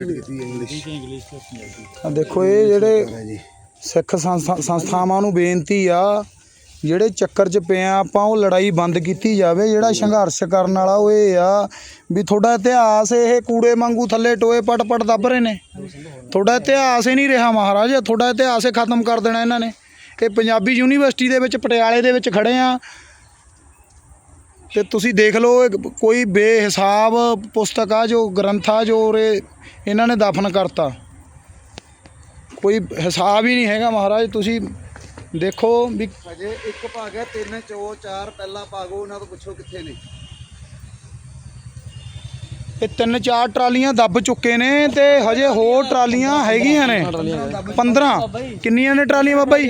English ਆ ਦੇਖੋ ਇਹ ਜਿਹੜੇ ਸਿੱਖ ਸੰਸਥਾ- ਸੰਸਥਾਵਾਂ ਨੂੰ ਬੇਨਤੀ ਆ ਜਿਹੜੇ ਚੱਕਰ 'ਚ ਪਏ ਆ ਆਪਾਂ ਉਹ ਲੜਾਈ ਬੰਦ ਕੀਤੀ ਜਾਵੇ ਜਿਹੜਾ ਸੰਘਰਸ਼ ਕਰਨ ਵਾਲਾ ਉਹ ਇਹ ਆ ਵੀ ਤੁਹਾਡਾ ਇਤਿਹਾਸ ਇਹ ਕੂੜੇ ਵਾਂਗੂ ਥੱਲੇ ਟੋਏ ਪਟ ਪਟ ਦੱਬ ਰਹੇ ਨੇ। ਤੁਹਾਡਾ ਇਤਿਹਾਸ ਹੀ ਨਹੀਂ ਰਿਹਾ ਮਹਾਰਾਜ ਤੁਹਾਡਾ ਇਤਿਹਾਸ ਹੀ ਖਤਮ ਕਰ ਦੇਣਾ ਇਹਨਾਂ ਨੇ। ਇਹ ਪੰਜਾਬੀ ਯੂਨੀਵਰਸਿਟੀ ਦੇ ਵਿੱਚ ਪਟਿਆਲੇ ਦੇ ਵਿੱਚ ਖੜੇ ਆ ਤੇ ਤੁਸੀਂ ਦੇਖ ਲਓ ਇਹ ਕੋਈ ਬੇਹਿਸਾਬ ਪੁਸਤਕ ਆ ਜੋ ਗ੍ਰੰਥ ਆ ਜੋ ਉਰੇ ਇਹਨਾਂ ਨੇ ਦਫਨ ਕਰਤਾ। ਕੋਈ ਹਿਸਾਬ ਹੀ ਨਹੀਂ ਹੈਗਾ ਮਹਾਰਾਜ ਤੁਸੀਂ ਦੇਖੋ ਵੀ ਹਜੇ ਇੱਕ ਭਾਗ ਹੈ ਤਿੰਨ ਚੋ ਚਾਰ ਪਹਿਲਾ ਭਾਗੋ ਉਹਨਾਂ ਤੋਂ ਪੁੱਛੋ ਕਿੱਥੇ ਨੇ। ਇਹ ਤਿੰਨ ਚਾਰ ਟਰਾਲੀਆਂ ਦੱਬ ਚੁੱਕੇ ਨੇ ਤੇ ਹਜੇ ਹੋਰ ਟਰਾਲੀਆਂ ਹੈਗੀਆਂ ਨੇ। 15 ਕਿੰਨੀਆਂ ਨੇ ਟਰਾਲੀਆਂ ਬਾਬਾ ਜੀ?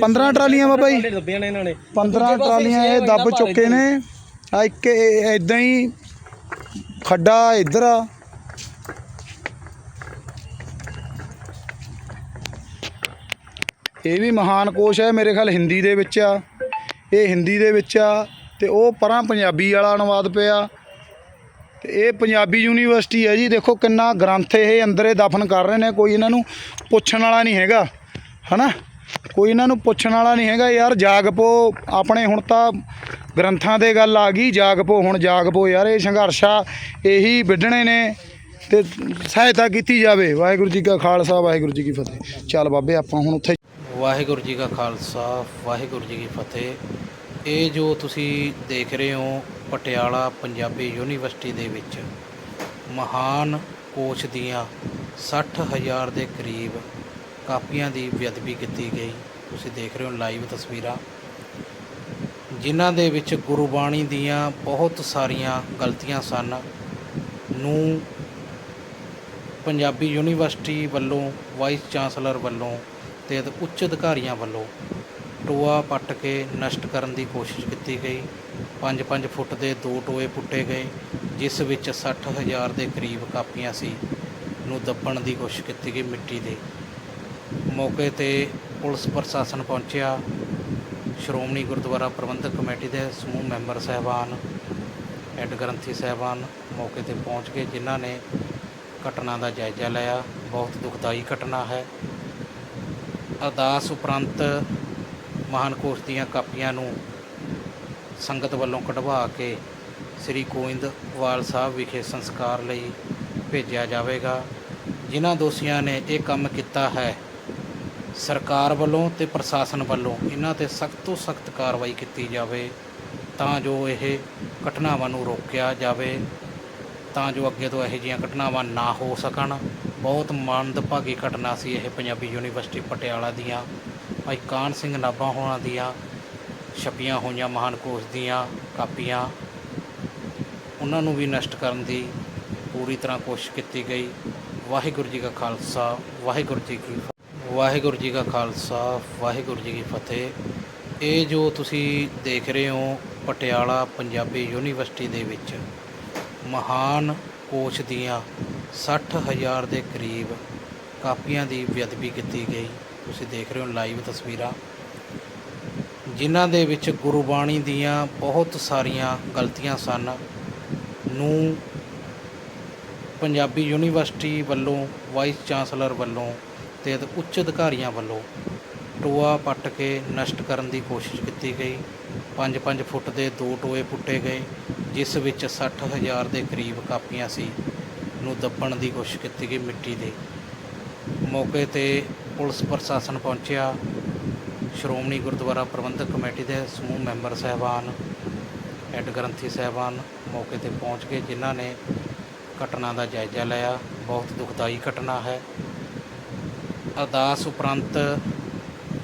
15 ਟਰਾਲੀਆਂ ਬਾਬਾ ਜੀ। ਦੱਬੀਆਂ ਨੇ ਇਹਨਾਂ ਨੇ। 15 ਟਰਾਲੀਆਂ ਇਹ ਦੱਬ ਚੁੱਕੇ ਨੇ। ਆ ਇੱਕ ਇਦਾਂ ਹੀ ਖੱਡਾ ਇੱਧਰ ਆ। ਇਹ ਵੀ ਮਹਾਨ ਕੋਸ਼ ਹੈ ਮੇਰੇ ਖਿਆਲ ਹਿੰਦੀ ਦੇ ਵਿੱਚ ਆ। ਇਹ ਹਿੰਦੀ ਦੇ ਵਿੱਚ ਆ ਤੇ ਉਹ ਪਰਾਂ ਪੰਜਾਬੀ ਵਾਲਾ ਅਨੁਵਾਦ ਪਿਆ। ਤੇ ਇਹ ਪੰਜਾਬੀ ਯੂਨੀਵਰਸਿਟੀ ਹੈ ਜੀ, ਦੇਖੋ ਕਿੰਨਾ ਗ੍ਰੰਥ ਇਹ ਅੰਦਰੇ ਦਫਨ ਕਰ ਰਹੇ ਨੇ, ਕੋਈ ਇਹਨਾਂ ਨੂੰ ਪੁੱਛਣ ਵਾਲਾ ਨਹੀਂ ਹੈਗਾ, ਹਨਾ? ਕੋਈ ਇਹਨਾਂ ਨੂੰ ਪੁੱਛਣ ਵਾਲਾ ਨਹੀਂ ਹੈਗਾ, ਯਾਰ ਜਾਗ ਪੋ, ਆਪਣੇ ਹੁਣ ਤਾਂ ਗ੍ਰੰਥਾਂ ਦੇ ਗੱਲ ਆ ਗਈ ਜਾਗਪੋ ਹੁਣ ਜਾਗਪੋ ਯਾਰ, ਇਹ ਸੰਘਰਸ਼ਾ ਇਹੀ ਵਿੱਢਣੇ ਨੇ ਤੇ ਸਹਾਇਤਾ ਕੀਤੀ ਜਾਵੇ। ਵਾਹਿਗੁਰੂ ਜੀ ਕਾ ਖਾਲਸਾ, ਵਾਹਿਗੁਰੂ ਜੀ ਕੀ ਫਤਿਹ। ਚੱਲ ਬਾਬੇ, ਆਪਾਂ ਹੁਣ ਉੱਥੇ ਵਾਹਿਗੁਰੂ ਜੀ ਕਾ ਖਾਲਸਾ, ਵਾਹਿਗੁਰੂ ਜੀ ਕੀ ਫਤਿਹ। ਇਹ ਜੋ ਤੁਸੀਂ ਦੇਖ ਰਹੇ ਹੋ, ਪਟਿਆਲਾ ਪੰਜਾਬੀ ਯੂਨੀਵਰਸਿਟੀ ਦੇ ਵਿੱਚ, ਮਹਾਨ ਕੋਸ਼ ਦੀਆਂ 60000 ਦੇ ਕਰੀਬ ਕਾਪੀਆਂ ਦੀ ਬੇਅਦਬੀ ਕੀਤੀ ਗਈ। ਤੁਸੀਂ ਦੇਖ ਰਹੇ ਹੋ ਲਾਈਵ ਤਸਵੀਰਾਂ। ਜਿਨ੍ਹਾਂ ਦੇ ਵਿੱਚ ਗੁਰਬਾਣੀ ਦੀਆਂ ਬਹੁਤ ਸਾਰੀਆਂ ਗਲਤੀਆਂ ਸਨ ਨੂੰ ਪੰਜਾਬੀ ਯੂਨੀਵਰਸਿਟੀ ਵੱਲੋਂ, ਵਾਈਸ ਚਾਂਸਲਰ ਵੱਲੋਂ ਤੇ ਉੱਚ ਅਧਿਕਾਰੀਆਂ ਵੱਲੋਂ ਟੋਆ ਪੱਟ ਕੇ ਨਸ਼ਟ ਕਰਨ ਦੀ ਕੋਸ਼ਿਸ਼ ਕੀਤੀ ਗਈ। 5-5 ਫੁੱਟ ਦੇ ਦੋ ਟੋਏ ਪੁੱਟੇ ਗਏ, ਜਿਸ ਵਿੱਚ 60000 ਦੇ ਕਰੀਬ ਕਾਪੀਆਂ ਸੀ ਨੂੰ ਦੱਬਣ ਦੀ ਕੋਸ਼ਿਸ਼ ਕੀਤੀ ਗਈ ਮਿੱਟੀ ਦੇ। ਮੌਕੇ ਤੇ ਪੁਲਿਸ ਪ੍ਰਸ਼ਾਸਨ ਪਹੁੰਚਿਆ। ਸ਼੍ਰੋਮਣੀ ਗੁਰਦੁਆਰਾ ਪ੍ਰਬੰਧਕ ਕਮੇਟੀ ਦੇ ਸਮੂਹ ਮੈਂਬਰ ਸਹਿਬਾਨ ਹੈੱਡ ਗ੍ਰੰਥੀ ਸਹਿਬਾਨ ਮੌਕੇ ਤੇ ਪਹੁੰਚ ਕੇ ਜਿਨ੍ਹਾਂ ਨੇ ਘਟਨਾ ਦਾ ਜਾਇਜ਼ਾ ਲਿਆ। ਬਹੁਤ ਦੁਖਦਾਈ ਘਟਨਾ ਹੈ। ਅਰਦਾਸ ਉਪਰੰਤ ਮਹਾਨ ਕੋਸ਼ ਦੀਆਂ ਕਾਪੀਆਂ ਨੂੰ ਸੰਗਤ ਵੱਲੋਂ ਕਢਵਾ ਕੇ ਸ੍ਰੀ ਗੋਇੰਦਵਾਲ ਸਾਹਿਬ ਵਿਖੇ ਸੰਸਕਾਰ ਲਈ ਭੇਜਿਆ ਜਾਵੇਗਾ। ਜਿਨ੍ਹਾਂ ਦੋਸ਼ੀਆਂ ਨੇ ਇਹ ਕੰਮ ਕੀਤਾ ਹੈ ਸਰਕਾਰ ਵੱਲੋਂ ਤੇ ਪ੍ਰਸ਼ਾਸਨ ਵੱਲੋਂ ਇਹਨਾਂ ਤੇ ਸਖਤ ਤੋਂ ਸਖਤ ਕਾਰਵਾਈ ਕੀਤੀ ਜਾਵੇ ਤਾਂ ਜੋ ਇਹ ਘਟਨਾਵਾਂ ਨੂੰ ਰੋਕਿਆ ਜਾਵੇ, ਤਾਂ ਜੋ ਅੱਗੇ ਤੋਂ ਇਹੋ ਜਿਹੀਆਂ ਘਟਨਾਵਾਂ ਨਾ ਹੋ ਸਕਣ। ਬਹੁਤ ਮੰਦਭਾਗੀ ਘਟਨਾ ਸੀ ਇਹ ਪੰਜਾਬੀ ਯੂਨੀਵਰਸਿਟੀ ਪਟਿਆਲਾ ਦੀਆਂ। ਭਾਈ ਕਾਨ ਸਿੰਘ ਨਾਭਾ ਹੋਣਾ ਦੀਆਂ ਛਪੀਆਂ ਹੋਈਆਂ ਮਹਾਨ ਕੋਸ਼ ਦੀਆਂ ਕਾਪੀਆਂ, ਉਹਨਾਂ ਨੂੰ ਵੀ ਨਸ਼ਟ ਕਰਨ ਦੀ ਪੂਰੀ ਤਰ੍ਹਾਂ ਕੋਸ਼ਿਸ਼ ਕੀਤੀ ਗਈ। ਵਾਹਿਗੁਰੂ ਜੀ ਕਾ ਖਾਲਸਾ, ਵਾਹਿਗੁਰੂ ਜੀ ਕੀ ਵਾਹਿਗੁਰੂ ਜੀ ਕਾ ਖਾਲਸਾ, ਵਾਹਿਗੁਰੂ ਜੀ ਕੀ ਫਤਿਹ। ਇਹ ਜੋ ਤੁਸੀਂ ਦੇਖ ਰਹੇ ਹੋ ਪਟਿਆਲਾ ਪੰਜਾਬੀ ਯੂਨੀਵਰਸਿਟੀ ਦੇ ਵਿੱਚ, ਮਹਾਨ ਕੋਸ਼ ਦੀਆਂ 60000 ਦੇ ਕਰੀਬ ਕਾਪੀਆਂ ਦੀ ਬੇਅਦਬੀ ਕੀਤੀ ਗਈ। ਤੁਸੀਂ ਦੇਖ ਰਹੇ ਹੋ ਲਾਈਵ ਤਸਵੀਰਾਂ। ਜਿਨ੍ਹਾਂ ਦੇ ਵਿੱਚ ਗੁਰਬਾਣੀ ਦੀਆਂ ਬਹੁਤ ਸਾਰੀਆਂ ਗਲਤੀਆਂ ਸਨ। ਨੂੰ ਪੰਜਾਬੀ ਯੂਨੀਵਰਸਿਟੀ ਵੱਲੋਂ, ਵਾਈਸ ਚਾਂਸਲਰ ਵੱਲੋਂ ਤੇ ਉੱਚ ਅਧਿਕਾਰੀਆਂ ਵੱਲੋਂ ਟੋਆ ਪੱਟ ਕੇ ਨਸ਼ਟ ਕਰਨ ਦੀ ਕੋਸ਼ਿਸ਼ ਕੀਤੀ ਗਈ। 5-5 ਫੁੱਟ ਦੇ ਦੋ ਟੋਏ ਪੁੱਟੇ ਗਏ, ਜਿਸ ਵਿੱਚ 60000 ਦੇ ਕਰੀਬ ਕਾਪੀਆਂ ਸੀ, ਨੂੰ ਦੱਬਣ ਦੀ ਕੋਸ਼ਿਸ਼ ਕੀਤੀ ਗਈ ਮਿੱਟੀ ਦੇ। ਮੌਕੇ ਤੇ ਪੁਲਿਸ ਪ੍ਰਸ਼ਾਸਨ ਪਹੁੰਚਿਆ। ਸ਼੍ਰੋਮਣੀ ਗੁਰਦੁਆਰਾ ਪ੍ਰਬੰਧਕ ਕਮੇਟੀ ਦੇ ਸਮੂਹ ਮੈਂਬਰ ਸਹਿਬਾਨ ਹੈੱਡ ਗ੍ਰੰਥੀ ਸਹਿਬਾਨ ਮੌਕੇ ਤੇ ਪਹੁੰਚ ਕੇ ਜਿਨ੍ਹਾਂ ਨੇ ਘਟਨਾ ਦਾ ਜਾਇਜ਼ਾ ਲਿਆ। ਬਹੁਤ ਦੁਖਦਾਈ ਘਟਨਾ ਹੈ। ਅਰਦਾਸ ਉਪਰੰਤ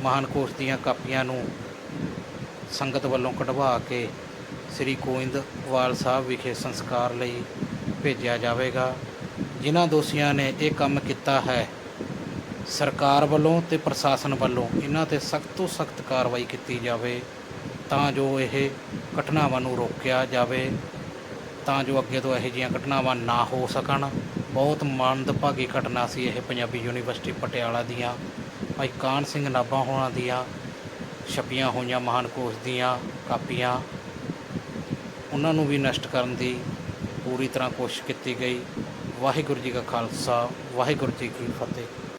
ਮਹਾਨ ਕੋਸ਼ ਦੀਆਂ ਕਾਪੀਆਂ ਨੂੰ ਸੰਗਤ ਵੱਲੋਂ ਕਢਵਾ ਕੇ ਸ੍ਰੀ ਗੋਇੰਦਵਾਲ ਸਾਹਿਬ ਵਿਖੇ ਸੰਸਕਾਰ ਲਈ ਭੇਜਿਆ ਜਾਵੇਗਾ। ਜਿਨ੍ਹਾਂ ਦੋਸ਼ੀਆਂ ਨੇ ਇਹ ਕੰਮ ਕੀਤਾ ਹੈ, ਸਰਕਾਰ ਵੱਲੋਂ ਤੇ ਪ੍ਰਸ਼ਾਸਨ ਵੱਲੋਂ ਇਹਨਾਂ ਤੇ ਸਖਤ ਤੋਂ ਸਖਤ ਕਾਰਵਾਈ ਕੀਤੀ ਜਾਵੇ ਤਾਂ ਜੋ ਇਹ ਘਟਨਾਵਾਂ ਨੂੰ ਰੋਕਿਆ ਜਾਵੇ, ਤਾਂ ਜੋ ਅੱਗੇ ਤੋਂ ਇਹੋ ਜਿਹੀਆਂ ਘਟਨਾਵਾਂ ਨਾ ਹੋ ਸਕਣ। ਬਹੁਤ ਮੰਦਭਾਗੀ ਘਟਨਾ ਸੀ ਇਹ ਪੰਜਾਬੀ ਯੂਨੀਵਰਸਿਟੀ ਪਟਿਆਲਾ ਦੀਆਂ। ਭਾਈ ਕਾਨ ਸਿੰਘ ਨਾਭਾ ਹੋਣਾ ਦੀਆਂ ਛਪੀਆਂ ਹੋਈਆਂ ਮਹਾਨ ਕੋਸ਼ ਦੀਆਂ ਕਾਪੀਆਂ, ਉਹਨਾਂ ਨੂੰ ਵੀ ਨਸ਼ਟ ਕਰਨ ਦੀ ਪੂਰੀ ਤਰ੍ਹਾਂ ਕੋਸ਼ਿਸ਼ ਕੀਤੀ ਗਈ। ਵਾਹਿਗੁਰੂ ਜੀ ਕਾ ਖਾਲਸਾ, ਵਾਹਿਗੁਰੂ ਜੀ ਕੀ ਫਤਿਹ।